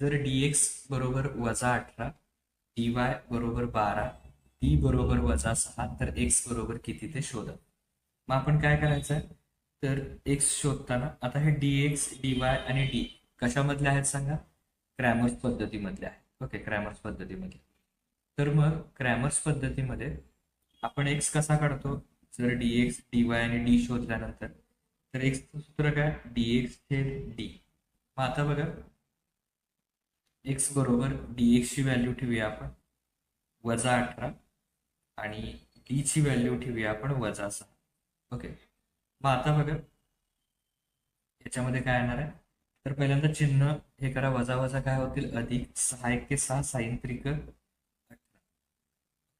जर D x बरोबर वजा अठरा डी वाय बरोबर बारा डी बरोबर वजा सहा तर एक्स बरोबर किती ते शोधा. मग आपण काय करायचं? आहे तर एक्स शोधताना आता हे डी एक्स डी वाय आणि डी कशामधले आहेत सांगा? क्रॅमर्स पद्धतीमधले आहेत. ओके क्रॅमर्स पद्धतीमध्ये तर मग क्रॅमर्स पद्धतीमध्ये आपण एक्स कसा काढतो? जर डी एक्स डी वाय आणि डी शोधल्यानंतर तर एक्सचं सूत्र काय? डी एक्स हे डी मग आता बघा एक्स बरोबर डी एक्सची व्हॅल्यू ठेवूया आपण. वजा अठरा. आणि डी ची व्हॅल्यू ठेवूया आपण वजा सहा. ओके मग आता बघा. याच्यामध्ये काय येणार आहे? तर पहिल्यांदा चिन्ह हे करा. वजा वजा काय होतील? अधिक सहा एक सहा सायंत्रिक अठरा.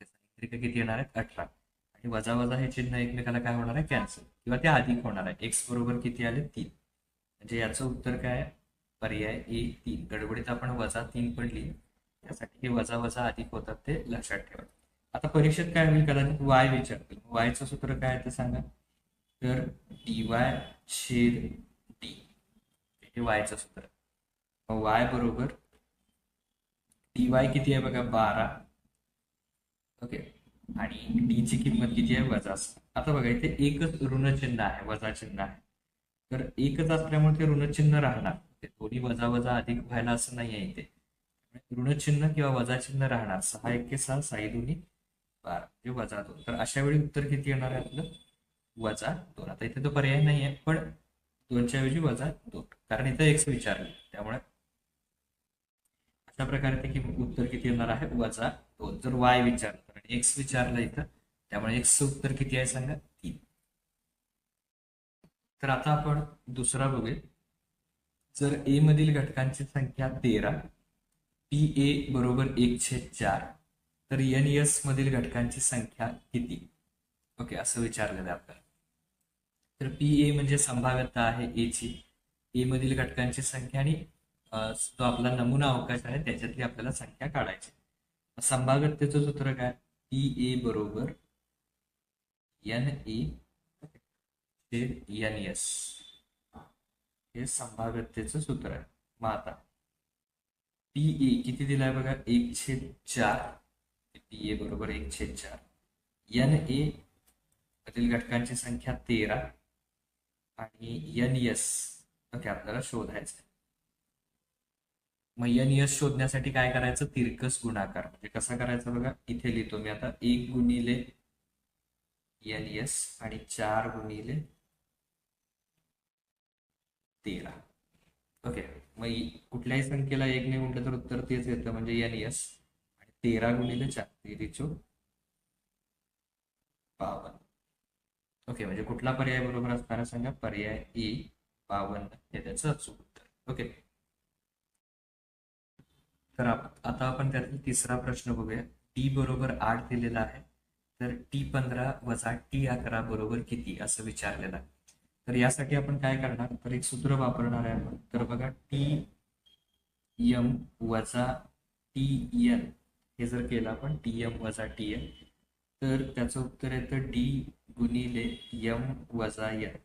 सायंत्रिक किती येणार आहेत? अठरा. आणि वजा वजा हे चिन्ह एकमेकाला काय होणार आहे? कॅन्सल किंवा ते अधिक होणार आहे. एक्स बरोबर किती आले? तीन. म्हणजे याचं उत्तर काय आहे? पर्याय ए तीन. गडबडीत आपण वजा तीन पडली त्यासाठी हे वजा वजा अधिक होतात ते लक्षात ठेवा. आता परीक्षेत काय होईल कदाचित? वाय विचारतील वायचं सूत्र काय ते सांगा. तर डी वाय छेद डी हे वायचं सूत्र. वाय बरोबर डी वाय किती आहे बघा? बारा. ओके. आणि डी ची किंमत किती आहे? वजा आता बघा इथे एकच ऋणचिन्ह आहे. वजा चिन्ह आहे. तर एकच असल्यामुळे ते ऋणचिन्ह राहणार. ते दोन्ही वजा वजा अधिक व्हायला असं नाही आहे इथे. ऋणचिन्ह किंवा वजा चिन्ह राहणार. सहा एक सहा साई दोन्ही बारा. ते वजा दोन. तर अशा वेळी उत्तर किती येणार आहे आपलं? वजा दोन. आता इथे तो पर्याय नाही आहे पण दोनच्या ऐवजी वजा दोन. कारण इथं एक्स विचारले. त्यामुळे अशा प्रकारे ते उत्तर किती येणार आहे? वजा दोन. जर वाय विचारलं कारण एक्स विचारलं इथं त्यामुळे एक्सचं उत्तर किती आहे सांगा? तीन. तर आता आपण दुसरा बघूया. जर ए मधील घटकांची संख्या तेरा पी ए बरोबर एक छेद चार तर एन एस मधील घटकांची संख्या किती? ओके असं विचारलेलं आहे आपल्याला तर पी ए म्हणजे संभाव्यता आहे ए ची. ए मधील घटकांची संख्या आणि जो आपला नमुना अवकाश आहे त्याच्यातली आपल्याला संख्या काढायची. संभाव्यतेचं सूत्र काय? पी ए बरोबर एन ए एन एस हे संभाव्यतेचं सूत्र आहे. मग आता पी ए किती दिलाय बघा? एक छेद चार. पी ए बरोबर एक छेद चार. एन ए मधील घटकांची संख्या तेरा आणि एन एस ओके आपल्याला शोधायचं मग एन एस शोधण्यासाठी काय करायचं? तिरकस गुणाकार. म्हणजे कसा करायचा बघा? इथे लिहितो मी आता. एक गुणिले एन एस आणि चार गुणिले तेरा. ओके मग कुठल्याही संख्येला एक नाही म्हटलं तर उत्तर तेच येतं म्हणजे एन एस आणि तेरा गुणिले चार तेरीचो बावन्न ओके म्हणजे कुठला पर्याय बरोबर असताना सांगा पर्याय ए बावन्न हे त्याचं अचूक उत्तर. ओके तर आता आपण त्यातील तिसरा प्रश्न बघूया. टी बरोबर आठ दिलेला आहे. तर टी पंधरा वजा टी अकरा बरोबर किती? असं विचारलेलं आहे. तर यासाठी आपण काय करणार? तर एक सूत्र वापरणार आहे आपण. तर बघा टी यम वजा टी एन हे जर केलं आपण टी एम वजा टी एन तर त्याचं उत्तर येतं डी गुणिले यम वजा एन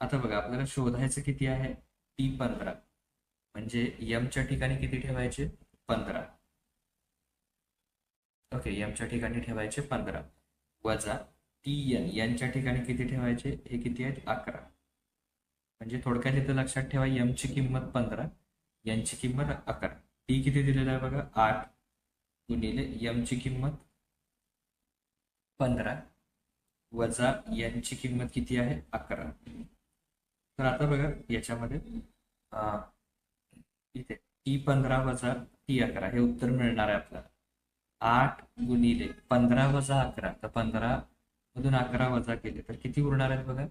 आता बघा आपल्याला शोधायचं किती आहे? टी पंधरा. म्हणजे यमच्या ठिकाणी किती ठेवायचे? पंधरा. ओके यमच्या ठिकाणी ठेवायचे पंधरा. वजा टी एन यांच्या ठिकाणी किती ठेवायचे? हे किती आहेत? अकरा. म्हणजे थोडक्यात इथं लक्षात ठेवा यमची किंमत पंधरा यांची किंमत अकरा. टी किती दिलेला आहे बघा? आठ गुणिले यमची किंमत पंधरा वजा यांची किंमत किती आहे? अकरा. तर आता बघा याच्यामध्ये इथे टी पंधरा वजा टी अकरा हे उत्तर मिळणार आहे आपल्याला. आठ गुणिले पंधरा वजा अकरा तर पंधरा मधून अकरा वजा केले. तर किती उरणार आहेत बघा?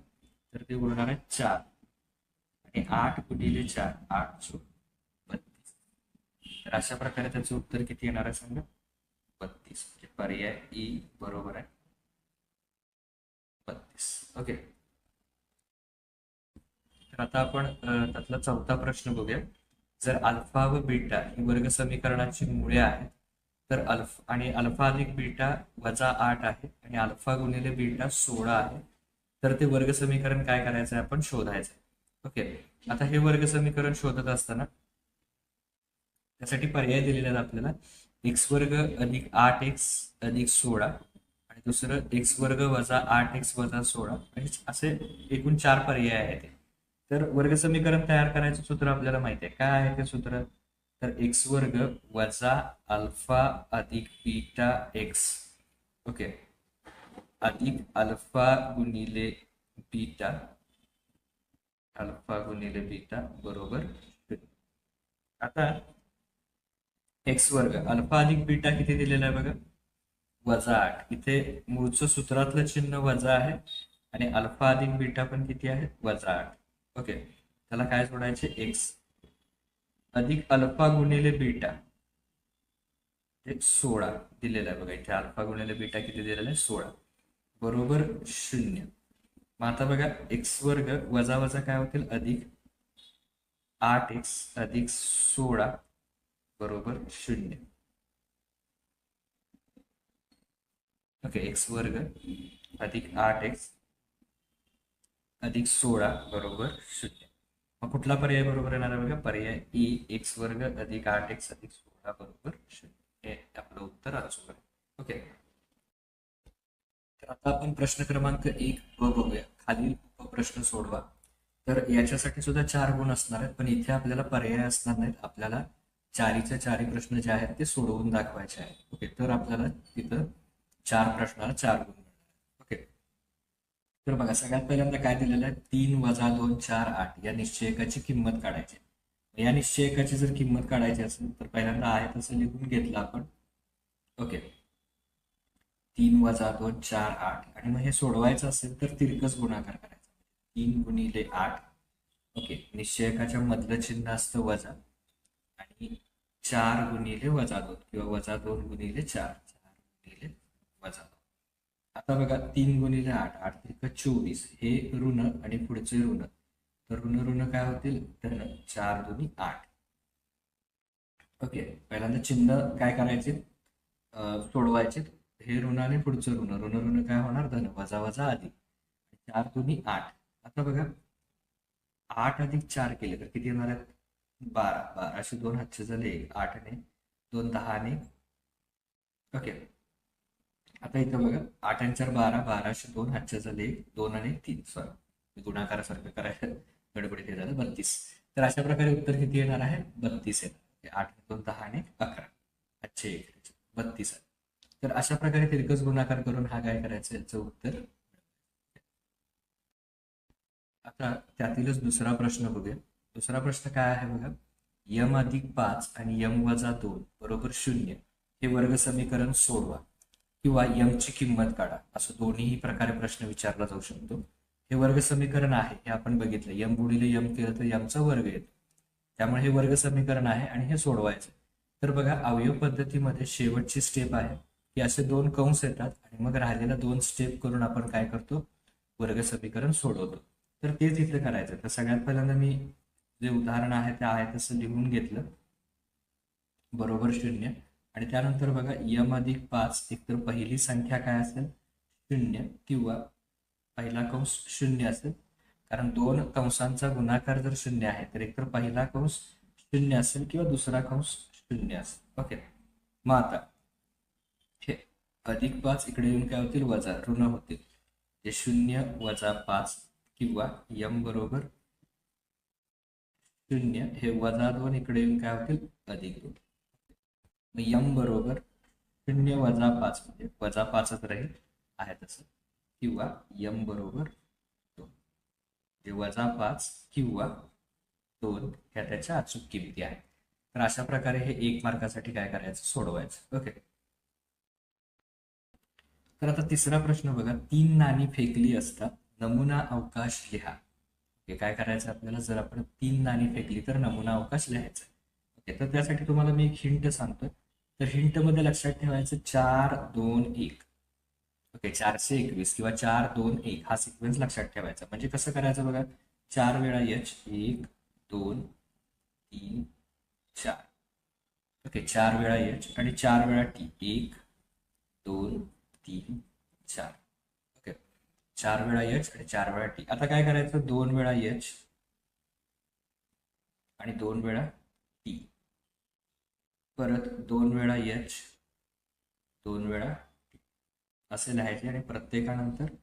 तर ते उरणार आहेत चार. आणि आठ गुणिले चार आठ चो बत्तीस. तर अशा प्रकारे त्याचं उत्तर किती येणार आहे सांगा? बत्तीस. म्हणजे पर्याय ई बरोबर आहे. बत्तीस. ओके. तर आता आपण त्यातला चौथा प्रश्न बघूया. जर अल्फा व बीटा ही वर्ग समीकरणाची मुळे आहेत तर अल्फ आणि अल्फा अधिक बीटा वजा आठ आहे आणि अल्फा गुणिले बीटा सोळा आहे. तर ते वर्ग समीकरण काय करायचं आहे आपण शोधायचं ओके? आता हे वर्ग समीकरण शोधत असताना त्यासाठी पर्याय दिलेले आहेत आपल्याला. एक्स वर्ग अधिक आठ एक्स अधिक सोळा आणि दुसरं एक्स वर्ग वजा आठ एक्स वजा सोळा. आणि असे एकूण चार पर्याय आहेत. तर वर्ग समीकरण तयार करायचं सूत्र आपल्याला माहिती आहे. काय आहे ते सूत्र? तर एक्स वर्ग वजा अल्फा अधिक बीटा एक्स ओके. अधिक अल्फा गुणिले बीटा. अल्फा गुणिले बीटा बरोबर. आता एक्स वर्ग अल्फा अधिक बीटा किती दिलेला आहे बघा? वजा आठ. इथे मूळचं सूत्रातलं चिन्ह वजा आहे आणि अल्फा अधिक बीटा पण किती आहे? वजा आठ. ओके. त्याला काय सोडायचे एक्स अधिक अल्फा गुणिले बीटा. ते सोळा दिलेला आहे बघा इथे. अल्फा गुणिले बीटा किती दिलेला आहे? सोळा. बरोबर शून्य. मग आता बघा एक्स वर्ग वजा वजा काय होतील? अधिक आठ एक्स अधिक सोळा बरोबर शून्य. ओके एक्स वर्ग अधिक आठ एक्स अधिक सोळा बरोबर शून्य. मग कुठला पर्याय बरोबर येणार आहे बघा? पर्याय e, ई एक्स वर्ग अधिक आठ एक्स अधिक सोळा बरोबर शून्य. हे आपलं उत्तर अचूक आहे. ओके. तर आता आपण प्रश्न क्रमांक एक ब बघूया. खालील प्रश्न सोडवा. तर याच्यासाठी सुद्धा चार गुण असणार आहेत पण इथे आपल्याला पर्याय असणार नाहीत. आपल्याला चारीचे चारी प्रश्न जे आहेत ते सोडवून दाखवायचे आहेत. ओके तर आपल्याला तिथं चार प्रश्नाला चार गुण तर बघा सगळ्यात पहिल्यांदा काय दिलेलं आहे? तीन वजा दोन चार आठ. या निश्चयकाची किंमत काढायची. या निश्चयकाची जर किंमत काढायची असेल तर पहिल्यांदा आहे तसं लिहून घेतलं आपण. ओके. तीन वजा दोन चार आठ. आणि मग हे सोडवायचं असेल तर तिरकस गुणाकार करायचा. तीन गुणिले आठ. ओके. निश्चयकाच्या मधलं चिन्ह असतं वजा. आणि चार गुणिले वजा दोन किंवा वजा दोन गुणिले चार. चार गुणिले वजा दोन. आता बघा तीन गुणिले आठ आठ त्रिक चोवीस हे ऋण आणि पुढचे ऋण. तर ऋण ऋण काय होतील? धन चार दोन्ही आठ. ओके पहिल्यांदा चिन्ह काय करायचे? सोडवायचे. हे ऋण आणि पुढचं ऋण. ऋण ऋण काय होणार? धन वजा वजा अधिक चार दोन्ही आठ. आता बघा आठ अधिक चार केले तर किती येणार आहेत? बारा. बाराशे दोन हातचे झाले आठने दोन दहाने ओके. आता इथं बघा आठ आणि चार बारा बाराशे दोन हातचे झाले दोन आणि तीन. सॉरी गुणाकारासारखं करायचं गडबडीत हे झालं. बत्तीस. तर अशा प्रकारे उत्तर किती येणार आहे? बत्तीस येणार. आठ दोन दहा आणि अकरा. अच्छे एक बत्तीस आहे. तर अशा प्रकारे तिरकस गुणाकार करून हा काय करायचं? याचं उत्तर आता त्यातीलच दुसरा प्रश्न बघूया. दुसरा प्रश्न काय आहे बघा? यम अधिक पाच आणि यम वजा दोन बरोबर शून्य. हे वर्ग समीकरण सोडवा. किंवा यमची किंमत काढा. असं दोन्ही प्रकारे प्रश्न विचारला जाऊ शकतो. हे वर्ग समीकरण आहे हे आपण बघितलं. यम गुणिले यम केलं तर यमचा वर्ग येतो. त्यामुळे हे वर्ग समीकरण आहे आणि हे सोडवायचं. तर बघा अवयव पद्धतीमध्ये शेवटची स्टेप आहे. की असे दोन कंस येतात आणि मग राहिलेला दोन स्टेप करून आपण काय करतो? वर्ग समीकरण सोडवतो. तर तेच इथं करायचं. तर सगळ्यात पहिल्यांदा मी जे उदाहरण आहे ते आहे तसं लिहून घेतलं. बरोबर शून्य. आणि त्यानंतर बघा यम अधिक पाच एकतर पहिली संख्या काय असेल? शून्य किंवा पहिला कंस शून्य असेल. कारण दोन कंसांचा गुणाकार जर शून्य आहे तर एकतर पहिला कंस शून्य असेल किंवा दुसरा कंस शून्य असेल. ओके. मग आता हे अधिक पाच इकडे येऊन काय होतील? वजा ऋण होतील. ते शून्य वजा पाच किंवा यम बरोबर शून्य हे वजा दोन इकडे येऊन काय होतील? अधिक दोन. मग यम बरोबर शून्य वजा पाच म्हणजे वजा पाचच राहील आहे तसं. किंवा यम बरोबर दोन. जे वजा पाच किंवा दोन ह्या त्याच्या अचूक किमती आहेत. तर अशा प्रकारे हे एक मार्कासाठी काय करायचं? सोडवायचं. ओके. तर आता तिसरा प्रश्न बघा. तीन नाणी फेकली असता नमुना अवकाश लिहा. हे काय करायचं आपल्याला? जर आपण तीन नाणी फेकली तर नमुना अवकाश लिहायचा. तर त्यासाठी तुम्हाला मी एक हिंट सांगतोय. तर हिंटमध्ये लक्षात ठेवायचं चार दोन एक. ओके चारशे एकवीस किंवा चार दोन एक. हा सिक्वेन्स लक्षात ठेवायचा. म्हणजे कसं करायचं बघा? चार वेळा यच एक दोन तीन चार. ओके चार वेळा एच आणि चार वेळा टी एक दोन तीन चार. ओके चार वेळा यच आणि चार वेळा टी आता काय करायचं? दोन वेळा यच आणि दोन वेळा परत दोन वेळा एच दोन वेळा असे लिहायचे आणि प्रत्येकानंतर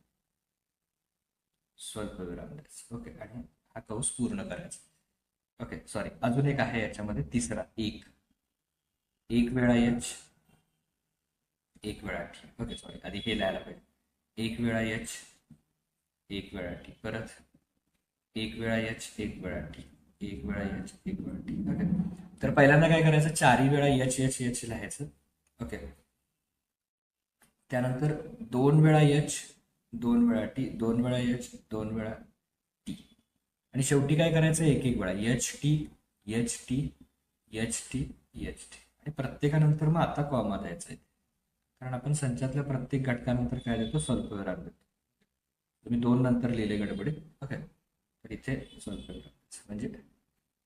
स्वल्पविराम द्यायचं. ओके आणि हा कौस पूर्ण करायचा. ओके सॉरी अजून एक आहे याच्यामध्ये तिसरा. एक. एक वेळा एच एक वेळा टी. ओके सॉरी आधी हे लिहायला पाहिजे. एक वेळा एच एक वेळा टी. परत एक वेळा एच एक वेळा टी. एक वेळा एच एक वेळा टी ओके तर पहिल्यांदा काय करायचं? चारही वेळा एच एच एच लिहायचं. ओके त्यानंतर दोन वेळा एच दोन वेळा टी दोन वेळा एच दोन वेळा टी. आणि शेवटी काय करायचं? एक एक वेळा H T H T H T H T. आणि प्रत्येकानंतर मग आता कॉमा द्यायचा आहे. कारण आपण संचातल्या प्रत्येक घटकानंतर काय देतो? स्वल्पविराम देतो. तुम्ही दोन नंतर लिहिले गडबडीत. ओके तर इथे स्वल्पविराम म्हणजे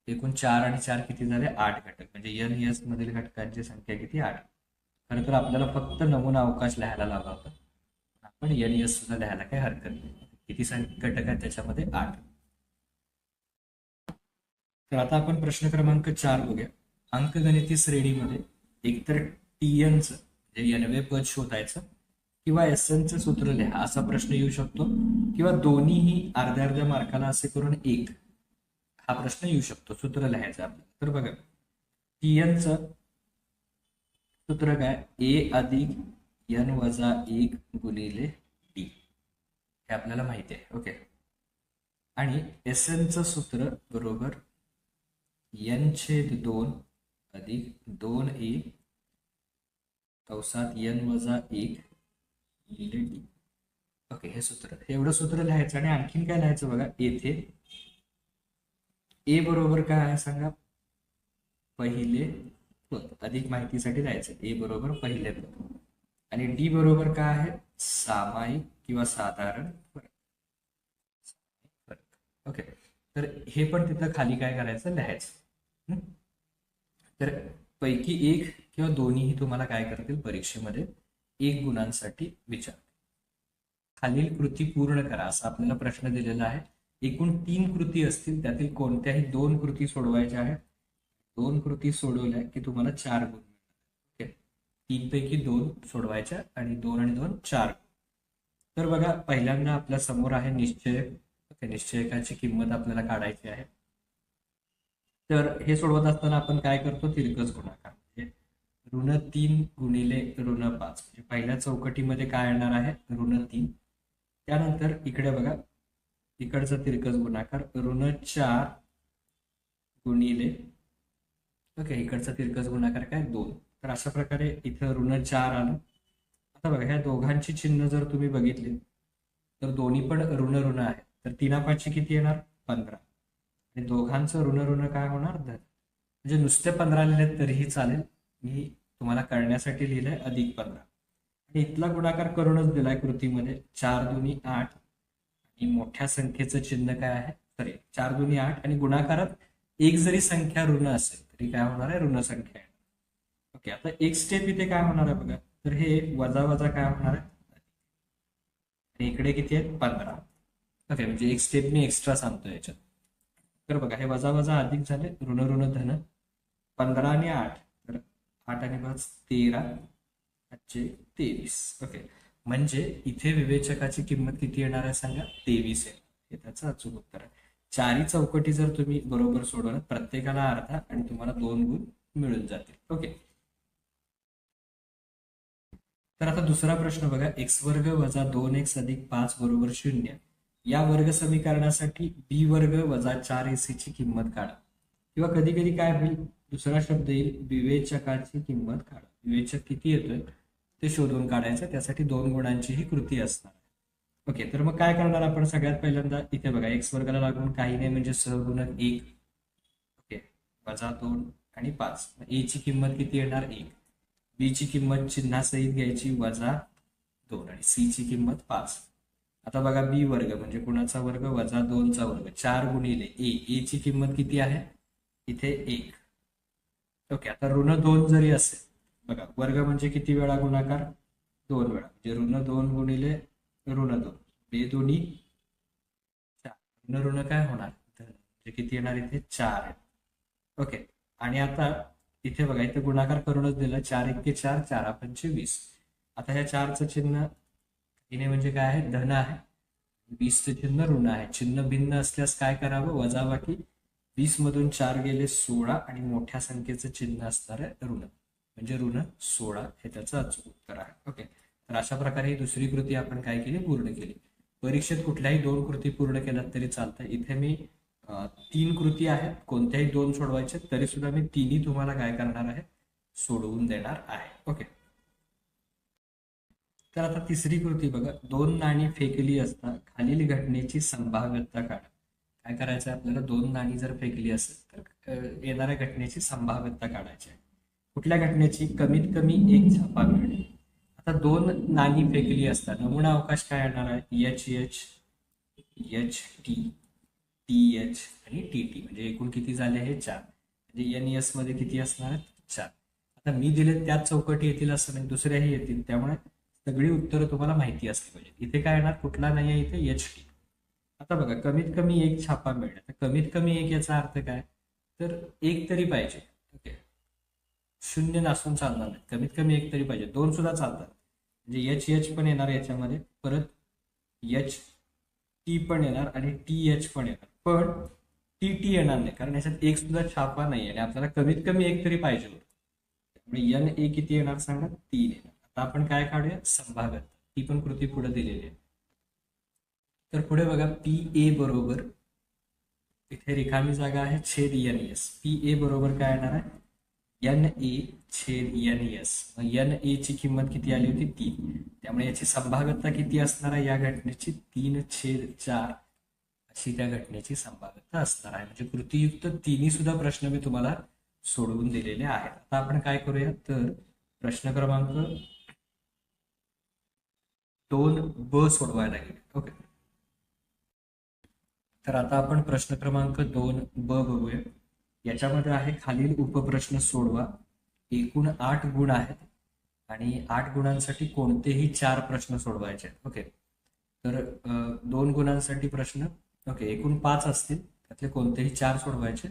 एकूण चार आणि चार किती झाले? आठ घटक. म्हणजे एन एस मधील घटकांची संख्या किती? आठ. खरं तर आपल्याला फक्त नमुना अवकाश लिहायला लावला होता. आपण एन एस सुद्धा लिहायला काही हरकत नाही. किती घटक आहेत त्याच्यामध्ये? आठ. तर आता आपण प्रश्न क्रमांक चार बघूया. अंकगणिती श्रेणीमध्ये एकतर टी एनचं म्हणजे एनवे पद शोधायचं किंवा एस एनचं सूत्र लिहा असा प्रश्न येऊ शकतो. किंवा दोन्हीही अर्ध्या अर्ध्या मार्काला असे करून एक. हा प्रश्न येऊ शकतो सूत्र लिहायचं आपल्याला. तर बघा टी एनचं सूत्र काय? ए अधिक एन वजा एक गुणिले डी हे आपल्याला माहिती आहे ओके. आणि एस एनचं सूत्र बरोबर एन छेद दोन अधिक दोन ए कंसात एन वजा एक गुणिले डी ओके हे सूत्र. एवढं सूत्र लिहायचं आणि आणखीन काय लिहायचं बघा? येथे ए बरोबर काय आहे सांगा? पहिले पद अधिक माहितीसाठी जायचं. ए बरोबर पहिले पद. आणि डी बरोबर काय आहे? सामायिक किंवा साधारण फरक. ओके. तर हे पण तिथं खाली काय करायचं? लिहायचं. तर पैकी एक किंवा दोन्हीही तुम्हाला काय करतील? परीक्षेमध्ये एक गुणांसाठी विचार खालील कृती पूर्ण करा. असा आपल्याला प्रश्न दिलेला आहे. एकूण तीन कृती असतील त्यातील कोणत्याही दोन कृती सोडवायच्या आहेत. दोन कृती सोडवल्या की तुम्हाला चार गुण ओके? तीन पैकी दोन सोडवायच्या आणि दोन आणि दोन चार तर बघा पहिल्यांदा आपल्यासमोर आहे निश्चय ओके निश्चयकाची किंमत आपल्याला काढायची आहे. तर हे सोडवत असताना आपण काय करतो? तिरकस गुणाकार. म्हणजे ऋण तीन गुणिले ऋण पाच. म्हणजे पहिल्या चौकटीमध्ये काय येणार आहे? ऋण तीन. त्यानंतर इकडे बघा तिकडचा तिरकस गुणाकार ऋण चार गुणिले ओके इकडचा तिरकस गुणाकार काय? दोन. तर अशा प्रकारे इथं ऋण चार आलं. आता बघा ह्या दोघांची चिन्ह जर तुम्ही बघितली तर दोन्ही पण ऋण ऋण आहे तर तिनापाची किती येणार? पंधरा. आणि दोघांचं ऋण ऋण काय होणार? धन म्हणजे नुसते पंधरा लिहिले तरीही चालेल. मी तुम्हाला कळण्यासाठी लिहिलंय अधिक पंधरा. आणि इथला गुणाकार करूनच दिलाय कृतीमध्ये. चार दोन्ही आठ मोठ्या संख्येचं चिन्ह काय आहे? सॉरी चार दोन्ही आठ आणि गुणाकारात एक जरी संख्या ऋण असेल तरी काय होणार आहे? ऋण संख्या ओके आता एक स्टेप इथे काय होणार आहे बघा. तर हे वजा वजा काय होणार आहे? आणि इकडे किती आहेत? पंधरा. ओके म्हणजे एक स्टेप मी एक्स्ट्रा सांगतो याच्यात. तर बघा हे वजा वजा अधिक झाले ऋण ऋण धन पंधरा आणि आठ. तर आठ आणि पाच तेरा आजचे तेवीस. ओके. म्हणजे इथे विवेचकाची किंमत किती येणार आहे सांगा? तेवीस आहे. हे त्याचं अचूक उत्तर आहे. चारी चौकटी जर तुम्ही बरोबर सोडवलं प्रत्येकाला अर्धा आणि तुम्हाला दोन गुण मिळून जातील. ओके. तर आता दुसरा प्रश्न बघा. एक्स वर्ग वजा दोन एक्स अधिक पाच बरोबर शून्य. या वर्ग समीकरणासाठी बी वर्ग वजा चार एसी ची किंमत काढा. किंवा कधी कधी काय होईल? दुसरा शब्द येईल विवेचकाची किंमत काढा. विवेचक किती येतोय? ते शोधून काढायचं त्यासाठी दोन गुणांची ही कृती असणार. ओके तर मग काय करणार आपण सगळ्यात पहिल्यांदा? इथे बघा एक्स वर्गाला लागून काही नाही म्हणजे सहगुणक एक. ओके वजा दोन आणि पाच. ए ची किंमत किती येणार? एक. बी ची किंमत चिन्हासहित घ्यायची वजा दोन. आणि सी ची किंमत पाच. आता बघा बी वर्ग म्हणजे कुणाचा वर्ग? वजा दोनचा वर्ग. चार गुणिले ए. ए ची किंमत किती आहे? इथे एक. ओके आता ऋण दोन जरी असेल बघा वर्ग म्हणजे किती वेळा गुणाकार? दोन वेळा. म्हणजे ऋण दोन गुणिले ऋण दोन. हे दोन्ही चार. ऋण ऋण काय होणार? म्हणजे किती येणार इथे? चार आहे ओके. आणि आता इथे बघा इथे गुणाकार करूनच दिला. चार इतके चार चार पंचे वीस. आता ह्या चारचं चिन्ह हिने म्हणजे काय आहे? धन आहे. वीसचं चिन्ह ऋण आहे. चिन्ह भिन्न असल्यास काय करावं? वजाबाकी. वीस मधून चार गेले सोळा आणि मोठ्या संख्येचं चिन्ह असणार आहे ऋण. म्हणजे ऋण सोळा हे त्याचं अचूक उत्तर आहे. ओके तर अशा प्रकारे ही दुसरी कृती आपण काय केली? पूर्ण केली. परीक्षेत कुठल्याही दोन कृती पूर्ण केल्यात तरी चालतं इथे मी तीन कृती आहेत. कोणत्याही दोन सोडवायचे तरी सुद्धा मी तिन्ही तुम्हाला काय करणार आहे? सोडवून देणार आहे. ओके तर आता तिसरी कृती बघा. दोन नाणी फेकली असता खालील घटनेची संभाव्यता काढा. काय करायचं आपल्याला? दोन नाणी जर फेकली असेल तर येणाऱ्या घटनेची संभाव्यता काढायची आहे. कुठल्या घटनेची कमीत कमी एक छापा मिळणे आता दोन नाणी फेकली असतात नमुना अवकाश काय येणार आहे? H H H T T H आणि टी टी म्हणजे एकूण किती झाले हे चार. म्हणजे एन एसमध्ये किती असणार आहेत? चार. आता मी दिले त्याच चौकटी येतील असं नाही दुसऱ्याही येतील. त्यामुळे सगळी उत्तरं तुम्हाला माहिती असली पाहिजे इथे काय येणार? कुठला नाही आहे इथे एच टी आता बघा कमीत कमी एक छापा मिळणार तर कमीत कमी एक याचा अर्थ काय? तर एक तरी पाहिजे. ओके. शून्य नसून चालणार नाही कमीत कमी एक तरी पाहिजे. दोन सुद्धा चालतात. म्हणजे एच एच पण येणार याच्यामध्ये. परत एच टी पण येणार आणि टी एच पण येणार. पण टी टी येणार नाही. कारण याच्यात एक सुद्धा छापा नाही आणि आपल्याला कमीत कमी एक तरी पाहिजे होतं. त्यामुळे एन ए किती येणार सांगा? तीन येणार. आता आपण काय काढूया? संभाव्यता. ती पण कृती पुढे दिलेली आहे. तर पुढे बघा पी ए बरोबर. इथे रिकामी जागा आहे. छेद एन एस पी ए बरोबर काय येणार आहे? एन ए छेद एन एस एन ए ची किंमत किती आली होती? तीन. त्यामुळे याची संभाव्यता किती असणार आहे? या घटनेची तीन छेद चार अशी त्या घटनेची संभाव्यता असणार आहे. म्हणजे कृतीयुक्त तिन्ही सुद्धा प्रश्न मी तुम्हाला सोडवून दिलेले आहेत. आता आपण काय करूया? तर प्रश्न क्रमांक दोन ब सोडवायला गेले. ओके. तर आता आपण प्रश्न क्रमांक दोन ब बघूया. याच्यामध्ये आहे खालील उपप्रश्न सोडवा. एकूण आठ गुण आहेत आणि आठ गुणांसाठी कोणतेही चार प्रश्न सोडवायचे आहेत. ओके. तर दोन गुणांसाठी प्रश्न. ओके एकूण पाच असतील. त्यातले कोणतेही चार सोडवायचे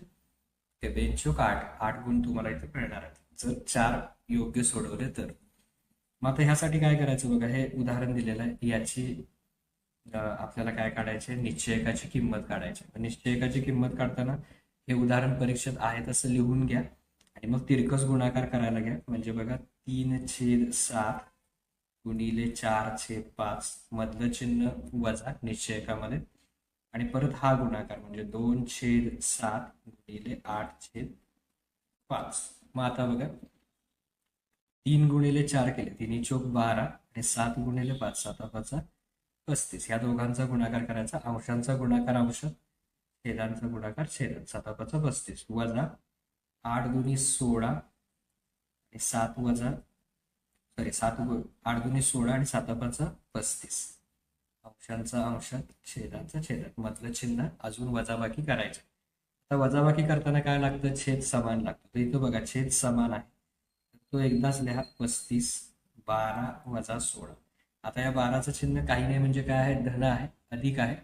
ते बेंचोक आठ. आठ गुण तुम्हाला इथे मिळणार आहेत. जर चार योग्य सोडवले तर. मग आता ह्यासाठी काय करायचं बघा? हे उदाहरण दिलेलं आहे. याची आपल्याला काय काढायचे? निश्चयकाची किंमत काढायची. निश्चयकाची किंमत काढताना हे उदाहरण परीक्षेत आहे तसं लिहून घ्या. आणि मग तिरकस गुणाकार करायला घ्या. म्हणजे बघा तीन छेद सात गुणिले चार छेद पाच मधलं चिन्ह वजा निश्चयकामध्ये. आणि परत हा गुणाकार म्हणजे दोन छेद सात गुणिले आठ छेद पाच. मग आता बघा तीन गुणिले चार केले तिन्ही चोक बारा आणि सात गुणिले पाच साता पाचा पस्तीस. ह्या दोघांचा गुणाकार करायचा अंशांचा गुणाकार अंश. छेदांचा गुणाकार छेद साता पाचा पस्तीस. वजा आठ दुनी सोळा आणि सात वजा सॉरी सात आठ दोन्ही सोळा आणि सात पाचा पस्तीस. अंशांचा अंशात छेदांचा छेदात मधलं चिन्ह अजून वजाबाकी करायचं. आता वजाबाकी करताना काय लागतं? छेद समान लागतं. तर इथं बघा छेद समान आहे. तो एकदाच लिहा. पस्तीस बारा वजा सोळा. आता या बाराचं चिन्ह काही नाही म्हणजे काय आहे? धन आहे. अधिक आहे.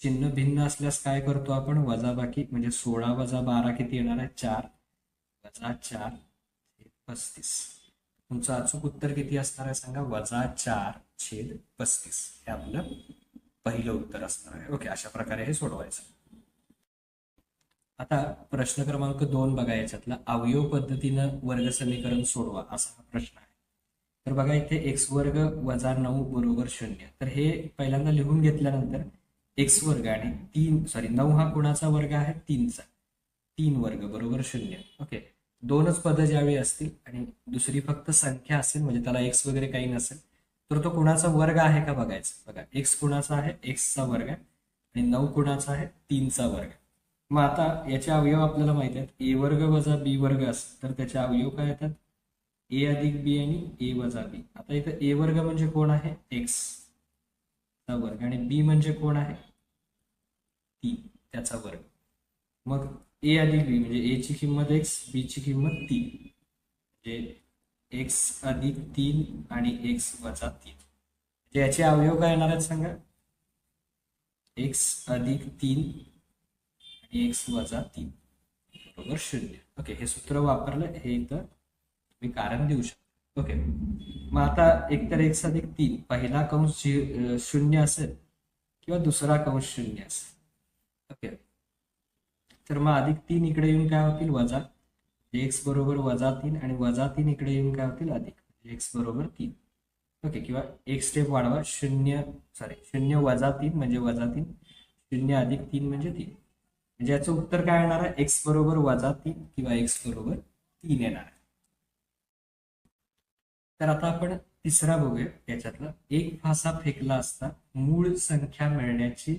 चिन्ह भिन्न असल्यास काय करतो आपण? वजाबाकी म्हणजे सोळा वजा बारा किती येणार आहे? चार. वजा चार छेद पस्तीस. तुमचं अचूक उत्तर किती असणार आहे सांगा? वजा चार छेद पस्तीस. हे आपलं पहिलं उत्तर असणार आहे. ओके अशा प्रकारे हे सोडवायचं. आता प्रश्न क्रमांक दोन बघा याच्यातला. अवयव पद्धतीनं वर्ग समीकरण सोडवा असा हा प्रश्न आहे. तर बघा इथे एक्स वर्ग वजा नऊ बरोबर शून्य. तर हे पहिल्यांदा लिहून घेतल्यानंतर एक्स वर्ग आणि तीन सॉरी नऊ हा कोणाचा वर्ग आहे? तीनचा. तीन वर्ग बरोबर शून्य. ओके दोनच पदं ज्यावेळी असतील आणि दुसरी फक्त संख्या असेल म्हणजे त्याला एक्स वगैरे काही नसेल तर तो कुणाचा वर्ग आहे का बघायचं? बघा एक्स कुणाचा आहे? एक्सचा वर्ग आहे. आणि नऊ कुणाचा आहे? तीनचा वर्ग मग आता याचे अवयव आपल्याला माहीत आहेत. ए वर्ग वजा बी वर्ग असेल तर त्याचे अवयव काय येतात? ए अधिक बी आणि ए वजा बी. आता इथं ए वर्ग म्हणजे कोण आहे? एक्स चा वर्ग. आणि बी म्हणजे कोण आहे? ती त्याचा वर्ग. मग ए अधिक बी म्हणजे ए ची किंमत एक्स बी ची किंमत तीन म्हणजे एक्स अधिक तीन आणि एक्स वजा तीन. म्हणजे याचे अवयव काय येणार आहेत सांगा? एक्स अधिक तीन आणि एक्स वजा तीन. बरोबर शून्य. ओके हे सूत्र वापरलं हे इथं तुम्ही कारण देऊ शकता. ओके मग आता एक तर एक अधिक तीन पहिला कंश शून्य असेल किंवा दुसरा कंश शून्य असेल. ओके. तर मग अधिक तीन इकडे येऊन काय होतील? वजा. एक्स बरोबर वजा तीन आणि वजा तीन इकडे येऊन काय होतील? अधिक. एक्स बरोबर तीन. ओके किंवा एक स्टेप वाढवा. शून्य सॉरी शून्य वजा तीन म्हणजे वजा तीन. शून्य अधिक तीन म्हणजे तीन. म्हणजे याचं उत्तर काय येणार आहे? एक्स बरोबर वजा तीन किंवा एक्स बरोबर तीन येणार आहे. तर आता आपण तिसरा बघूया. याच्यातला एक फासा फेकला असता मूळ संख्या मिळण्याची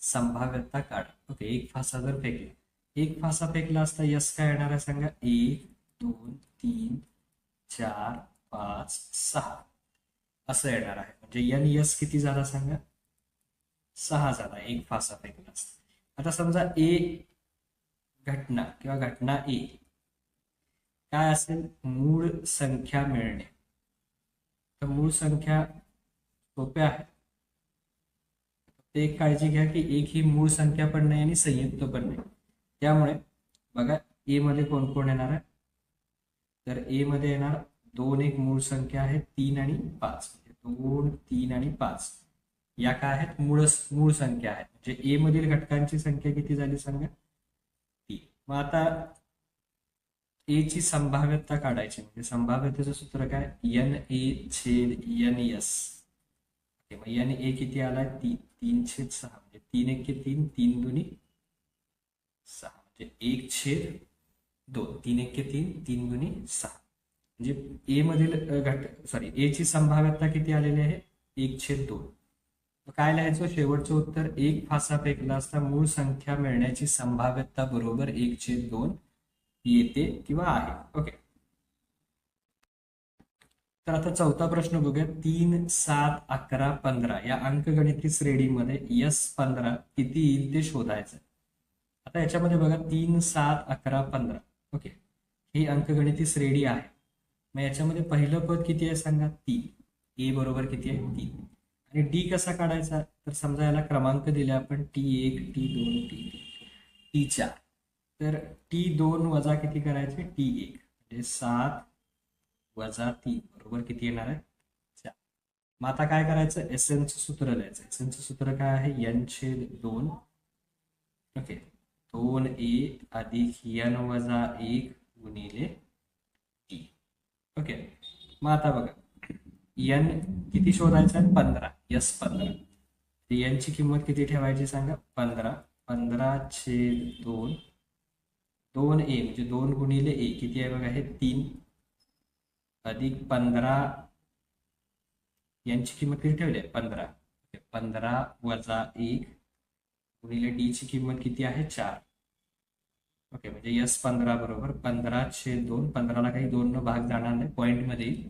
संभाव्यता काढा. ओके एक फासा जर फेकला. एक फासा फेकला असता यस काय येणार आहे सांगा? एक दोन तीन चार पाच सहा. असं येणार आहे. म्हणजे एन यस किती झाला सांगा? सहा झाला. एक फासा फेकला असता. आता समजा ए घटना किंवा घटना ए. काय असेल? मूळ संख्या मिळणे. तर मूळ संख्या सोप्या आहेत ते एक काळजी घ्या की एक ही मूळ संख्या पण नाही आणि संयुक्त पण नाही. त्यामुळे बघा ए मध्ये कोण कोण येणार आहे? तर ए मध्ये येणार दोन एक मूळ संख्या आहे तीन आणि पाच. दोन तीन आणि पाच. या काय आहेत? मूळ मूळ संख्या आहेत. म्हणजे ए मधील घटकांची संख्या किती झाली सांगा? तीन. मग आता ए ची संभाव्यता काढायची. म्हणजे संभाव्यतेचं सूत्र काय? एन ए छेद एन एस मग एन ए किती आलाय? तीन. तीन छेद सहा म्हणजे तीन एक तीन तीन दोन्ही सहा म्हणजे एक छेद दोन तीन एक तीन तीन दोन्ही सहा. म्हणजे ए मधील घट सॉरी ए ची संभाव्यता किती आलेली आहे? एक छेद दोन. काय लिहायचं? शेवटचं उत्तर एक फासा फेकला असता मूळ संख्या मिळण्याची संभाव्यता बरोबर एक छेद दोन येते किंवा आहे. ओके. तर आता चौथा प्रश्न बघूया. तीन सात अकरा पंधरा. या अंकगणिती श्रेणीमध्ये यस पंधरा किती येईल ते शोधायचं आता याच्यामध्ये बघा तीन सात अकरा पंधरा. ओके. ही अंकगणिती श्रेणी आहे. मग याच्यामध्ये पहिलं पद किती आहे सांगा? तीन. ए बरोबर किती आहे? तीन. आणि डी कसा काढायचा? तर समजा याला क्रमांक दिले आपण टी एक टी दोन टी तीन. टी चार. तर टी दोन वजा किती करायचे? टी एक. म्हणजे सात वजा तीन. बरोबर? किती येणार आहे? चार. मग आता काय करायचं? एस एनचं सूत्र लिहायचं. एस एनचं सूत्र काय आहे? एन छेद दोन. ओके. दोन ए अधिक एन वजा एक गुणिले टी ओके. मग आता बघा. एन किती शोधायचं आहे? पंधरा. यस पंधरा. यांची किंमत किती ठेवायची सांगा? पंधरा. पंधरा छेद दोन. दोन ए म्हणजे दोन गुणिले ए किती आहे बघा? हे तीन. अधिक पंधरा यांची किंमत किती ठेवली आहे? पंधरा. पंधरा वजा एक गुणिले डी ची किंमत किती आहे? चार. ओके म्हणजे यस पंधरा बरोबर. पंधरा छेद दोन पंधराला काही दोन न भाग जाणार नाही. पॉईंटमध्ये येईल.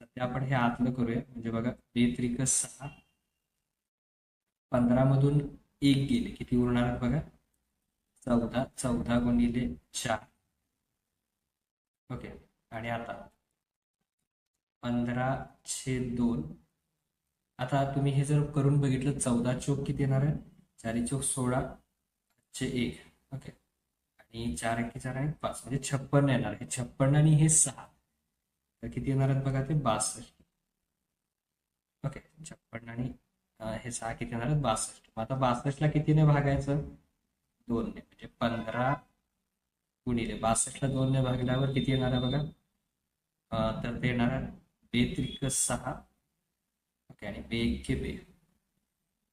सध्या आपण हे आतलं करूया. म्हणजे बघा बे त्रिक सहा. पंधरा मधून एक गेले. किती उरणार बघा? चौदा. चौदा गुणिले चार. ओके आणि आता? पंधरा छेद दोन. आता तुम्ही हे जर करून बघितलं चौदा चौक किती येणार आहे? चारी चौक सोळा चे एक. ओके आणि चार एक चार आणि पाच. म्हणजे छप्पन्न येणार. हे छप्पन्न आणि हे सहा. तर किती येणार आहेत बघा ते? बासष्ट. ओके छप्पन्न आणि हे सहा किती येणार आहेत? बासष्ट. मग आता बासष्टला कितीने भागायचं? दोनने. म्हणजे पंधरा गुणिले बासष्टला दोनने भागल्यावर किती येणार आहे बघा? तर ते येणार आहे बे त्रिक सहा. ओके आणि बे एक्के बे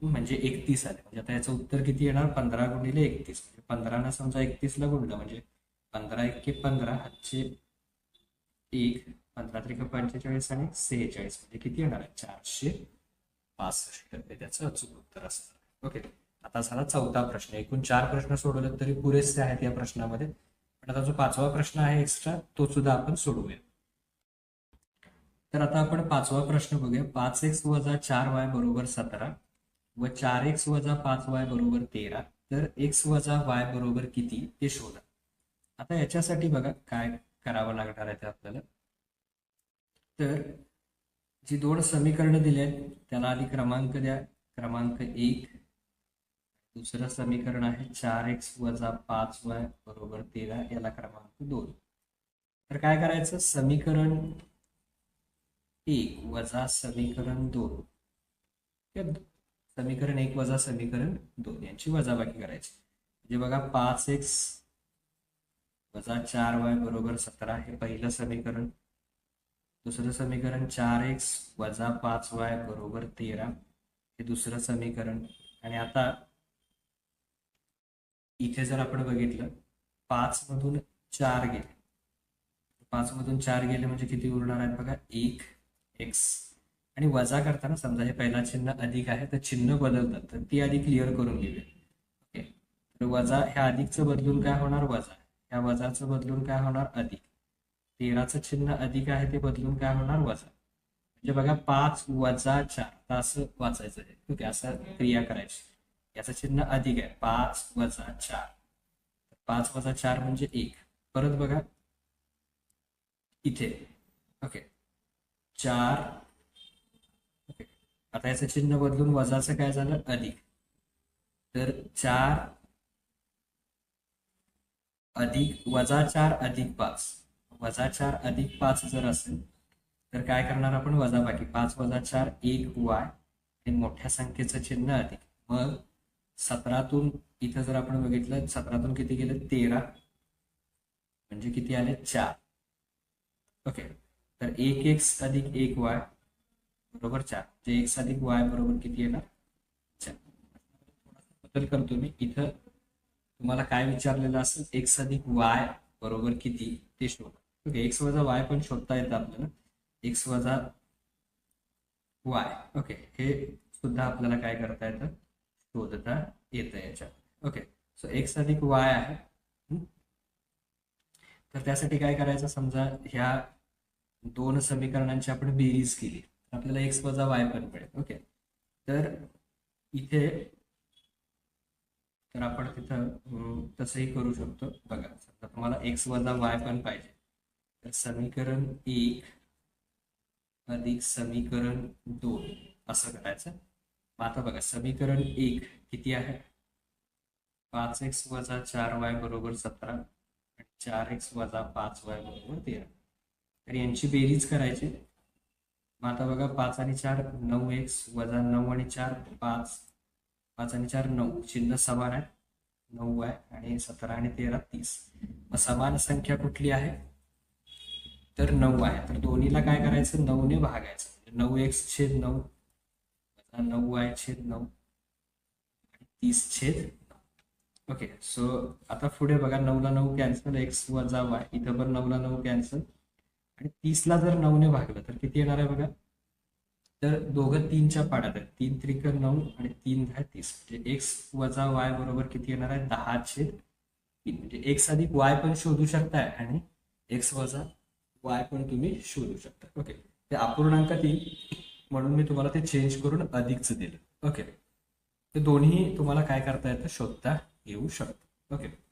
म्हणजे एकतीस आले. म्हणजे आता याचं उत्तर किती येणार? पंधरा गुणिले एकतीस. म्हणजे पंधरानं समजा एकतीसला गुणलं. म्हणजे पंधरा एक्के पंधरा हातचे एक. पंधरा त्रिक पंचेचाळीस आणि सेहेचाळीस. म्हणजे किती येणार? आहे चारशे पासष्ट. हे त्याचं अचूक उत्तर असणार. ओके. आता झाला चौथा प्रश्न. एकूण चार प्रश्न सोडवले तरी पुरेसे आहेत या प्रश्नामध्ये. पण आता जो पाचवा प्रश्न आहे एक्स्ट्रा तो सुद्धा आपण सोडवूया. तर आता आपण पाचवा प्रश्न बघूया. पाच एक्स वजा चार वाय बरोबर सतरा व चार एक्स वजा पाच वाय बरोबर तेरा. तर एक्स वजा वाय बरोबर किती ते शोधा. आता याच्यासाठी बघा काय करावं लागणार आहे ते आपल्याला. तर जी दोन समीकरणं दिली आहेत त्याला आधी क्रमांक द्या. क्रमांक एक. दुसरं समीकरण आहे चार एक्स वजा पाच वाय बरोबर तेरा याला क्रमांक दोन. तर काय करायचं? समीकरण एक वजा समीकरण दोन. समीकरण एक वजा समीकरण दोन. यांची वजाबाकी करायची. म्हणजे बघा पाच एक्स वजा चार वाय बरोबर सतरा हे पहिलं समीकरण. दुसरं समीकरण चार एक्स वजा पाच वाय बरोबर तेरा हे दुसरं समीकरण. आणि आता इथे जर आपण बघितलं पाच मधून चार गेले. पाच मधून चार गेले म्हणजे किती उरणार आहेत बघा? एक एक्स आणि वजा करताना समजा हे पहिला चिन्ह अधिक आहे तर चिन्ह बदलतात. तर ती आधी क्लिअर करून घेऊया. ओके तर वजा ह्या अधिकचं बदलून काय होणार? वजा. ह्या वजाचं बदलून काय होणार? अधिक. तेराचं चिन्ह अधिक आहे ते बदलून काय होणार? वजा. म्हणजे बघा पाच वजा चार तास असं वाचायचं आहे. ओके असं क्रिया करायची. याचं चिन्ह अधिक आहे. पाच वजा चार. पाच वजा चार म्हणजे एक. परत बघा. इथे. ओके चार. आता याचं चिन्ह बदलून वजाचं काय झालं? अधिक. तर चार अधिक वजा चार अधिक पाच. वजा चार अधिक पाच जर असेल तर काय करणार आपण? वजा बाकी पाच वजा चार एक वाय. हे मोठ्या संख्येचं चिन्ह अधिक. मग सतरातून इथं जर आपण बघितलं सतरातून किती गेलं? तेरा. म्हणजे किती आले? चार. ओके. तर एक एक्स अधिक एक वाय बरोबर चार. जे एक्स अधिक वाय बरोबर किती येणार? चार. बदल करतो मी. इथं तुम्हाला काय विचारलेलं असेल एक्स अधिक वाय बरोबर किती? ते शोधा. ओके एक्स वजा वाय पण शोधता येतं आपल्याला. एक्स वजा वाय. ओके हे सुद्धा आपल्याला काय करता येतं? शोधता येतं याच्यात. ओके सो एक्स अधिक वाय आहे. तर त्यासाठी काय करायचं समजा ह्या दोन समीकरणांची आपण बेरीज केली. आपल्याला एक्स वजा वाय पण मिळेल. ओके? तर इथे तर आपण तिथं तसंही करू शकतो. बघा समजा तुम्हाला एक्स वजा वाय पण पाहिजे. तर समीकरण एक अधिक समीकरण दोन असं करायचं. मग आता बघा समीकरण एक किती आहे? पाच एक्स वजा चार वाय बरोबर सतरा आणि चार एक्स वजा पाच वाय बरोबर तेरा. तर यांची बेरीज करायची. मग आता बघा पाच आणि चार नऊ एक्स वजा नऊ आणि चार पाच. पाच आणि चार नऊ. चिन्ह समान आहे. नऊ आहे आणि सतरा आणि तेरा तीस. मग समान संख्या कुठली आहे? तर नऊ आहे. तर दोन्हीला काय करायचं? नऊने भागायचं. म्हणजे नऊ एक्स छेद नऊ वजा नऊ आहे छेद नऊ आणि तीस छेद ओके. सो आता पुढे बघा नऊला नऊ कॅन्सल एक्स वजा वाय इथं पण नऊला नऊ कॅन्सल आणि तीसला जर नऊने भागलं तर किती येणार आहे बघा? तर दोघं तीनच्या पाड्यात आहेत. तीन त्रिक नऊ आणि तीन दहा तीस. म्हणजे एक्स वजा वाय बरोबर किती येणार आहे? दहा छेद तीन. म्हणजे एक्स अधिक वाय पण शोधू शकताय आणि एक्स वजा वाय पण तुम्ही शोधू शकता. ओके. ते अपूर्णांक तीन. म्हणून मी तुम्हाला ते चेंज करून अधिकच दिलं. ओके. ते दोन्ही तुम्हाला काय करता येतं? शोधता येऊ शकतं. ओके.